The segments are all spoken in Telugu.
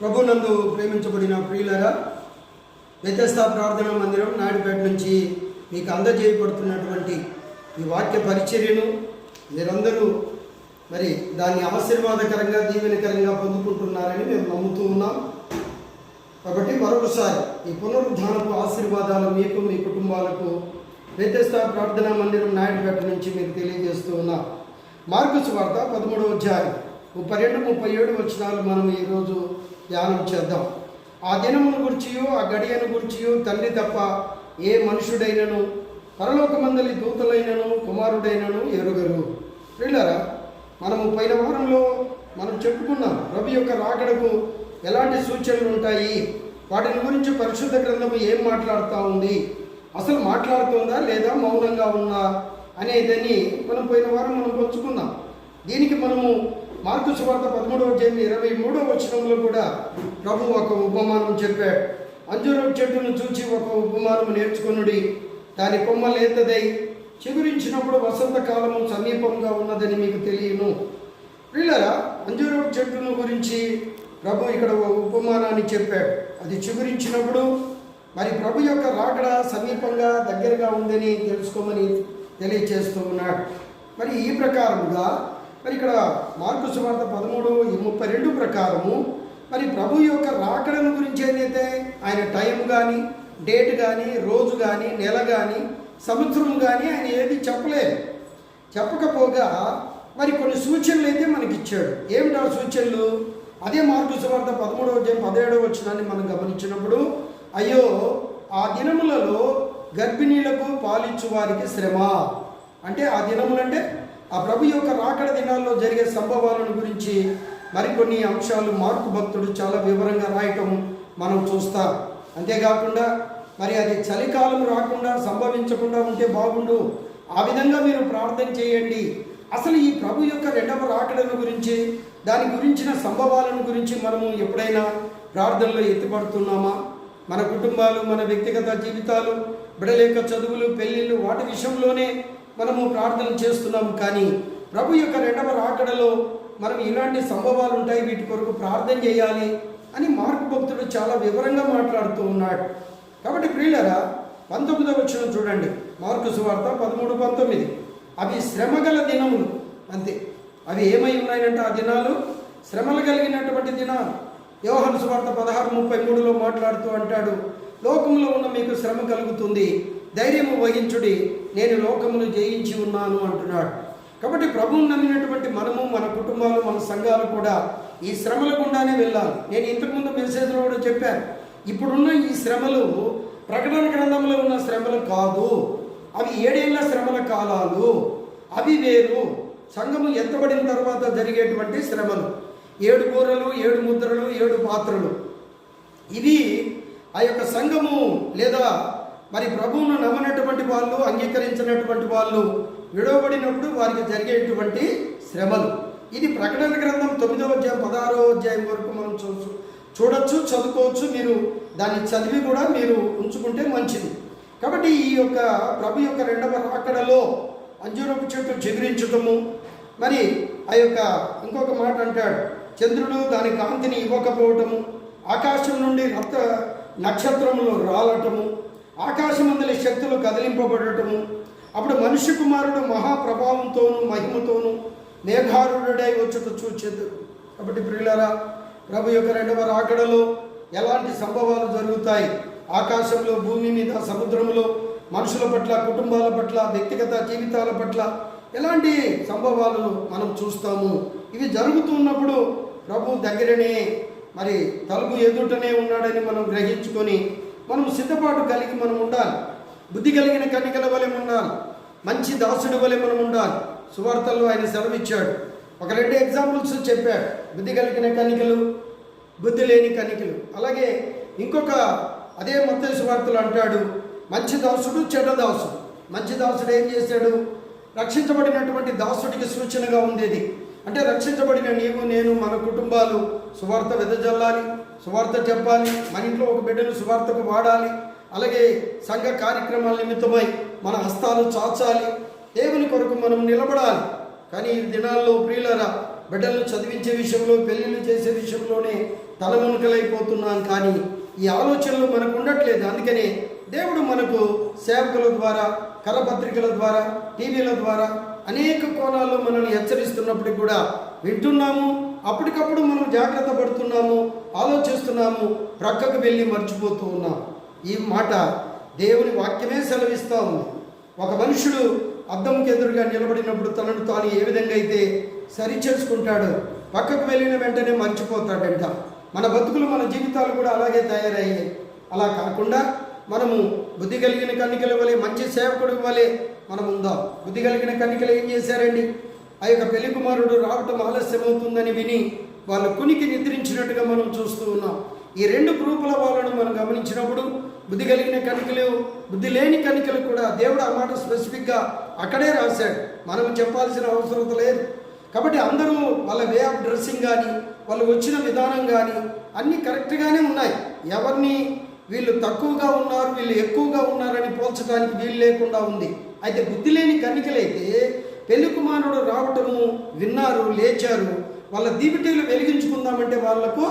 ప్రభు నందు ప్రేమించబడిన ప్రియులరా వ్యత్యస్త ప్రార్థనా మందిరం నాయుడుపేట నుంచి మీకు అందజేయబడుతున్నటువంటి ఈ వాక్య పరిచర్యను మీరందరూ మరి దాన్ని ఆశీర్వాదకరంగా దీవెనకరంగా పొందుకుంటున్నారని మేము నమ్ముతూ ఉన్నాం. కాబట్టి మరొకసారి ఈ పునరుద్ధానపు ఆశీర్వాదాలు మీకు మీ కుటుంబాలకు వ్యత్యస్త ప్రార్థనా మందిరం నాయుడుపేట నుంచి మీకు తెలియజేస్తూ ఉన్నాం. మార్కుస్ వార్త పదమూడవ అధ్యాయం ముప్పై రెండు ముప్పై ఏడు వచ్చినాలు మనం ఈరోజు ధ్యానం చేద్దాం. ఆ దినమును గురిచియో ఆ గడియను గురిచియో తండ్రి తప్ప ఏ మనుషుడైనను పరలోకమందలి దూతలైనను కుమారుడైనను ఎరుగరు. వెళ్ళారా మనము పైన వారంలో మనం చెప్పుకున్నాం రవి యొక్క రాకడకు ఎలాంటి సూచనలు ఉంటాయి? వాటిని గురించి పరిశుద్ధ గ్రంథము ఏం మాట్లాడుతూ ఉంది? అసలు మాట్లాడుతుందా లేదా మౌనంగా ఉందా అనేదని మనం పోయిన వారం మనం పంచుకున్నాం దీనికి మనము మార్కు సువార్త పదమూడవ అధ్యాయం ఇరవై మూడవ వచనంలో కూడా ప్రభు ఒక ఉపమానం చెప్పాడు. అంజూరపు చెట్టును చూచి ఒక ఉపమానం నేర్చుకొనుడి. దాని కొమ్మ లేతదై చిగురించినప్పుడు వసంతకాలము సమీపంగా ఉన్నదని మీకు తెలియను. పిల్లరా అంజూరపు చెట్టును గురించి ప్రభు ఇక్కడ ఒక ఉపమానాన్ని చెప్పాడు. అది చిగురించినప్పుడు మరి ప్రభు యొక్క రాకడ సమీపంగా దగ్గరగా ఉందని తెలుసుకోమని తెలియచేస్తూ ఉన్నాడు. మరి ఈ ప్రకారముగా మరి ఇక్కడ మార్కు సువార్త పదమూడు ముప్పై రెండు ప్రకారము మరి ప్రభు యొక్క రాకడను గురించి ఏదైతే ఆయన టైం కానీ డేట్ కానీ రోజు కానీ నెల కానీ సంవత్సరం కానీ ఆయన ఏది చెప్పలేదు. చెప్పకపోగా మరి కొన్ని సూచనలు అయితే మనకి ఇచ్చాడు ఏమిటి సూచనలు? అదే మార్పు సువార్త పదమూడవ అధ్యాయం పదిహేడవ వచ్చినాన్ని మనం గమనించినప్పుడు అయ్యో ఆ దినములలో గర్భిణీలకు పాలిచ్చు వారికి శ్రమ. అంటే ఆ దినములంటే ఆ ప్రభు యొక్క రాకడ దినాల్లో జరిగే సంభవాలను గురించి మరికొన్ని అంశాలు మార్కు భక్తుడు చాలా వివరంగా రాయటం మనం చూస్తాం. అంతేకాకుండా మరి అది చలికాలం రాకుండా సంభవించకుండా ఉంటే బాగుండు. ఆ విధంగా మీరు ప్రార్థన చేయండి. అసలు ఈ ప్రభు యొక్క రెండవ రాకడను గురించి దాని గురించిన సంభవాలను గురించి మనము ఎప్పుడైనా ప్రార్థనలో ఎత్తిపడుతున్నామా? మన కుటుంబాలు మన వ్యక్తిగత జీవితాలు బిడల యొక్క చదువులు పెళ్ళిళ్ళు వాటి విషయంలోనే మనము ప్రార్థన చేస్తున్నాము కానీ ప్రభు యొక్క రెండవ రాకడలో మనం ఇలాంటి సంభవాలు ఉంటాయి. వీటి కొరకు ప్రార్థన చేయాలి అని మార్కు భక్తుడు చాలా వివరంగా మాట్లాడుతూ ఉన్నాడు. కాబట్టి ప్రియులరా పంతొమ్మిదవ వచ్చిన చూడండి. మార్కు సువార్త పదమూడు పంతొమ్మిది. అవి శ్రమగల దినములు. అంతే. అవి ఏమై ఉన్నాయంటే ఆ దినాలు? శ్రమలు కలిగినటువంటి దినాలు. యోహన్ సువార్త పదహారు ముప్పై మూడులో మాట్లాడుతూ అంటాడు లోకంలో ఉన్న మీకు శ్రమ కలుగుతుంది. ధైర్యము వహించుడి. నేను లోకమును జయించి ఉన్నాను అంటున్నాడు. కాబట్టి ప్రభువుని నమ్మినటువంటి మనము మన కుటుంబాలు మన సంఘాలు కూడా ఈ శ్రమల గుండానే వెళ్ళాలి. నేను ఇంతకుముందు మెసేజ్లో కూడా చెప్పాను. ఇప్పుడున్న ఈ శ్రమలు ప్రకటన గ్రంథంలో ఉన్న శ్రమలు కాదు. అవి ఏడేళ్ళ శ్రమల కాలాలు. అవి వేరు. సంఘము ఎత్తబడిన తర్వాత జరిగేటువంటి శ్రమలు. ఏడు కూరలు ఏడు ముద్రలు ఏడు పాత్రలు. ఇవి ఆ యొక్క సంఘము లేదా మరి ప్రభువును నమ్మనటువంటి వాళ్ళు అంగీకరించినటువంటి వాళ్ళు విడవబడినప్పుడు వారికి జరిగేటువంటి శ్రమలు. ఇది ప్రకటన గ్రంథం తొమ్మిదవ అధ్యాయం పదహారో అధ్యాయం వరకు మనం చూ చూడొచ్చు చదువుకోవచ్చు. మీరు దాన్ని చదివి కూడా మీరు ఉంచుకుంటే మంచిది. కాబట్టి ఈ యొక్క ప్రభు యొక్క రెండవ రాకడలో అంజూరపు చెట్టు చిగురించటము మరి ఆ యొక్క ఇంకొక మాట అంటాడు. చంద్రుడు దాని కాంతిని ఇవ్వకపోవటము. ఆకాశం నుండి రక్త నక్షత్రములు రాలటము. ఆకాశమందలి శక్తులు కదిలింపబడటము. అప్పుడు మనుష్య కుమారుడు మహాప్రభావంతోనూ మహిమతోనూ మేఘారుడై వచ్చుట చూచేది కాబట్టి ప్రియులరా ప్రభు యొక్క రెండవ రాకడలో ఎలాంటి సంభవాలు జరుగుతాయి? ఆకాశంలో భూమి మీద సముద్రంలో మనుషుల పట్ల కుటుంబాల పట్ల వ్యక్తిగత జీవితాల పట్ల ఎలాంటి సంభవాలు మనం చూస్తాము? ఇవి జరుగుతున్నప్పుడు ప్రభు దగ్గరనే మరి తలుపు ఎదుటనే ఉన్నాడని మనం గ్రహించుకొని మనం సిద్ధపాటు కలిగి మనం ఉండాలి. బుద్ధి కలిగిన కన్నికల వలె ఉండాలి మంచి దాసుడి వలె మనం ఉండాలి. సువార్తల్లో ఆయన సెలవిచ్చాడు. ఒక రెండు ఎగ్జాంపుల్స్ చెప్పాడు. బుద్ధి కలిగిన కన్నికలు బుద్ధి లేని కన్నికలు. అలాగే ఇంకొక అదే మొత్తం సువార్తలు అంటాడు మంచి దాసుడు చెడ్డ దాసుడు మంచి దాసుడు ఏం చేశాడు? రక్షించబడినటువంటి దాసుడికి సూచనగా ఉండేది. అంటే రక్షించబడిన నీవు నేను మన కుటుంబాలు సువార్త వెదజల్లాలి సువార్త చెప్పాలి మన ఇంట్లో ఒక బిడ్డను సువార్తకు వాడాలి. అలాగే సంఘ కార్యక్రమాల నిమిత్తమై మన హస్తాలు చాచాలి. దేవుని కొరకు మనం నిలబడాలి. కానీ ఈ దినాల్లో ప్రియులరా బిడ్డలను చదివించే విషయంలో పెళ్ళిళ్ళు చేసే విషయంలోనే తలమునకలైపోతున్నాం కానీ ఈ ఆలోచనలు మనకు ఉండట్లేదు. అందుకనే దేవుడు మనకు సేవకుల ద్వారా కరపత్రికల ద్వారా టీవీల ద్వారా అనేక కోణాల్లో మనల్ని హెచ్చరిస్తున్నప్పుడు కూడా వింటున్నాము అప్పటికప్పుడు మనం జాగ్రత్త పడుతున్నాము ఆలోచిస్తున్నాము ప్రక్కకు వెళ్ళి మర్చిపోతూ ఉన్నాం. ఈ మాట దేవుని వాక్యమే సెలవిస్తూ ఉంది. ఒక మనుషుడు అద్దంకి ఎదురుగా నిలబడినప్పుడు తనను తాను ఏ విధంగా అయితే సరి చేసుకుంటాడో పక్కకు వెళ్ళిన వెంటనే మర్చిపోతాడంట. మన బతుకులు మన జీవితాలు కూడా అలాగే తయారయ్యాయి. అలా కాకుండా మనము బుద్ధి కలిగిన కన్నికలు వలె మంచి సేవకుడు వలె మనం ఉందాం బుద్ధి కలిగిన కన్నికలు ఏం చేశారండి? ఆ యొక్క పెళ్ళి కుమారుడు రావటం ఆలస్యం అవుతుందని విని వాళ్ళు కునికి నిద్రించినట్టుగా మనం చూస్తూ ఉన్నాం. ఈ రెండు గ్రూపుల వాళ్ళను మనం గమనించినప్పుడు బుద్ధి కలిగిన కనికలు బుద్ధి లేని కనికలు కూడా దేవుడు ఆ మాట స్పెసిఫిక్గా అక్కడే రాశాడు. మనం చెప్పాల్సిన అవసరం లేదు. కాబట్టి అందరూ వాళ్ళ వే ఆఫ్ డ్రెస్సింగ్ కానీ వాళ్ళు వచ్చిన విధానం కానీ అన్నీ కరెక్ట్గానే ఉన్నాయి. ఎవరిని వీళ్ళు తక్కువగా ఉన్నారు వీళ్ళు ఎక్కువగా ఉన్నారని పోల్చడానికి వీలు లేకుండా ఉంది. అయితే బుద్ధి లేని కన్నికలైతే పెళ్ళి కుమారుడు రావటము విన్నారు లేచారు వాళ్ళ దీపిటీలు వెలిగించుకుందామంటే వాళ్ళకు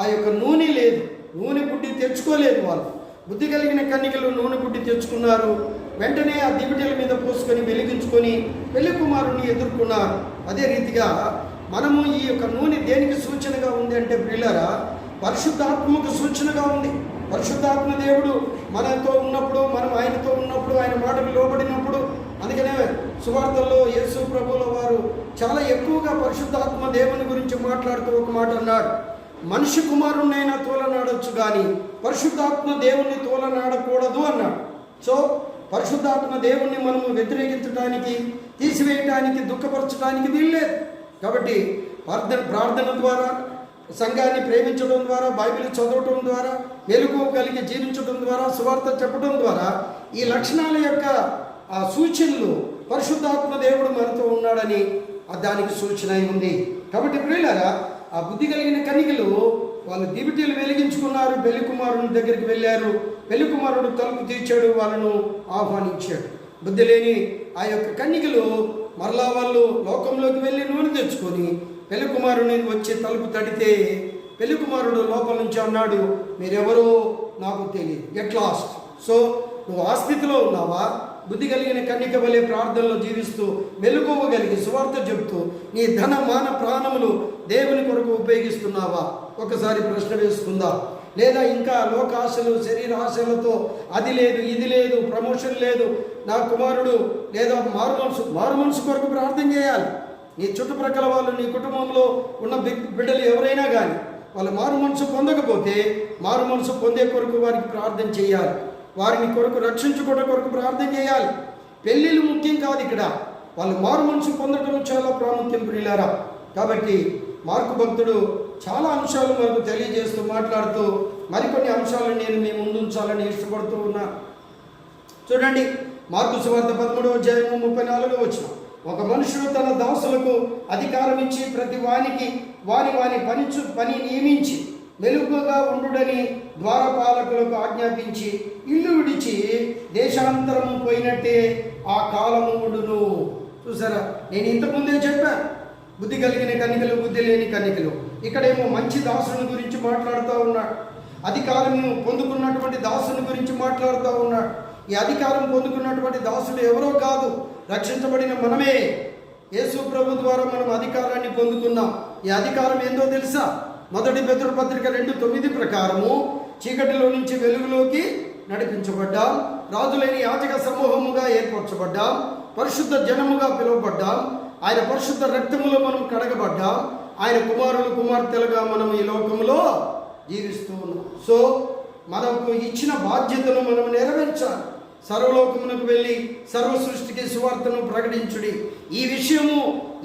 ఆ యొక్క నూనె లేదు. నూనె బుడ్డి తెచ్చుకోలేదు వాళ్ళు. బుద్ధి కలిగిన కన్నికలు నూనె బుడ్డి తెచ్చుకున్నారు. వెంటనే ఆ దీపిటీల మీద పోసుకొని వెలిగించుకొని పెళ్ళి కుమారుని ఎదుర్కొన్నారు. అదే రీతిగా మనము ఈ యొక్క నూనె దేనికి సూచనగా ఉంది అంటే ప్రియులరా పరిశుద్ధాత్మకు సూచనగా ఉంది. పరిశుద్ధాత్మ దేవుడు మనతో ఉన్నప్పుడు మనం ఆయనతో ఉన్నప్పుడు ఆయన మాటకు లోబడినప్పుడు అందుకనే సువార్తల్లో యేసు ప్రభుల వారు చాలా ఎక్కువగా పరిశుద్ధాత్మ దేవుని గురించి మాట్లాడుతూ ఒక మాట అన్నాడు. మనిషి కుమారుణ్ణైనా తోలనాడొచ్చు కానీ పరిశుద్ధాత్మ దేవుణ్ణి తోలనాడకూడదు అన్నాడు. సో పరిశుద్ధాత్మ దేవుణ్ణి మనము వ్యతిరేకించడానికి తీసివేయటానికి దుఃఖపరచడానికి వీల్లేదు. కాబట్టి ప్రార్థన ప్రార్థన ద్వారా సంఘాన్ని ప్రేమించడం ద్వారా బైబిల్ చదవటం ద్వారా మెలుగు కలిగి జీవించడం ద్వారా సువార్త చెప్పడం ద్వారా ఈ లక్షణాల యొక్క ఆ సూచనలు పరిశుద్ధాత్మ దేవుడు మనతో ఉన్నాడని దానికి సూచన ఉంది. కాబట్టి ప్రియులారా ఆ బుద్ధి కలిగిన కనికలు వాళ్ళు దివిటీలు వెలిగించుకున్నారు పెళ్ళి కుమారుని దగ్గరికి వెళ్ళారు. పెళ్ళి కుమారుడు తలుపు తీర్చాడు వాళ్ళను ఆహ్వానించాడు. బుద్ధి లేని ఆ యొక్క కన్యకలు మరలా వాళ్ళు లోకంలోకి వెళ్ళి నూనె తెచ్చుకొని పెళ్ళి కుమారుని వచ్చి తలుపు తడితే పెళ్ళి కుమారుడు లోపల నుంచి అన్నాడు మీరెవరో నాకు తెలియదు. గెట్ లాస్ట్ సో నువ్వు ఆ స్థితిలో ఉన్నావా? బుద్ధి కలిగిన కన్యక వలె ప్రార్థనలో జీవిస్తూ మెలుకోవగలిగి సువార్త చెబుతూ నీ ధన మాన ప్రాణములు దేవుని కొరకు ఉపయోగిస్తున్నావా? ఒకసారి ప్రశ్న వేసుకుందా. లేదా ఇంకా లోకాశలు శరీర ఆశలతో అది లేదు ఇది లేదు ప్రమోషన్ లేదు నా కుమారుడు లేదా మారు మనసు మారు మనసు కొరకు ప్రార్థన చేయాలి? నీ చుట్టుప్రక్కల వాళ్ళు నీ కుటుంబంలో ఉన్న బిగ్ బిడ్డలు ఎవరైనా కానీ వాళ్ళు మారు మనసు పొందకపోతే మారు మనసు పొందే కొరకు వారికి ప్రార్థన చేయాలి. వారిని కొరకు రక్షించుకోవడం కొరకు ప్రార్థన చేయాలి. పెళ్ళిళ్ళు ముఖ్యం కాదు ఇక్కడ. వాళ్ళు మారు మనసు పొందడం చాలా ప్రాముఖ్యం ప్రియులారా. కాబట్టి మార్కు భక్తుడు చాలా అంశాలు మనకు తెలియజేస్తూ మాట్లాడుతూ మరికొన్ని అంశాలను నేను మీ ముందు ఉంచాలని ఇష్టపడుతూ ఉన్నా. చూడండి మార్కు సువార్త పదమూడవ అధ్యాయము ముప్పై నాలుగో వచ్చినాం ఒక మనుషుడు తన దాసులకు అధికారం ఇచ్చి ప్రతి వానికి వారి వారి పనిచు పని నియమించి మెలుగుగా ఉండుడని ద్వారపాలకులకు ఆజ్ఞాపించి ఇల్లు విడిచి దేశాంతరం పోయినట్టే ఆ కాలము ఉండును. చూసారా? నేను ఇంతకుముందే చెప్పాను బుద్ధి కలిగిన కన్నికలు బుద్ధి లేని కనికలు ఇక్కడేమో మంచి దాసుని గురించి మాట్లాడుతూ ఉన్నాడు. అధికారము పొందుకున్నటువంటి దాసుని గురించి మాట్లాడుతూ ఉన్నాడు. ఈ అధికారం పొందుకున్నటువంటి దాసుడు ఎవరో కాదు. రక్షించబడిన మనమే. యేసు ప్రభు ద్వారా మనం అధికారాన్ని పొందుకున్నాం. ఈ అధికారం ఏందో తెలుసా? మొదటి పెద్ద పత్రిక రెండు తొమ్మిది ప్రకారము చీకటిలో నుంచి వెలుగులోకి నడిపించబడ్డాం. రాజులేని యాచక సమూహముగా ఏర్పరచబడ్డాం. పరిశుద్ధ జనముగా పిలువబడ్డాం. ఆయన పరిశుద్ధ రక్తములో మనం కడగబడ్డాం. ఆయన కుమారులు కుమార్తెలుగా మనం ఈ లోకంలో జీవిస్తూ ఉన్నాం. సో మనకు ఇచ్చిన బాధ్యతను మనం నెరవేర్చాలి. సర్వలోకమునకు వెళ్ళి సర్వ సృష్టికి సువార్తను ప్రకటించుడి. ఈ విషయము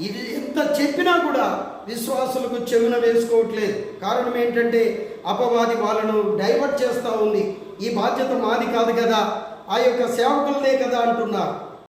ఇది ఎంత చెప్పినా కూడా విశ్వాసులకు చెవిన వేసుకోవట్లేదు. కారణం ఏంటంటే అపవాది వాళ్ళను డైవర్ట్ చేస్తూ ఉంది. ఈ బాధ్యత మాది కాదు కదా. ఆ యొక్క సేవకులదే కదా అంటున్నారు.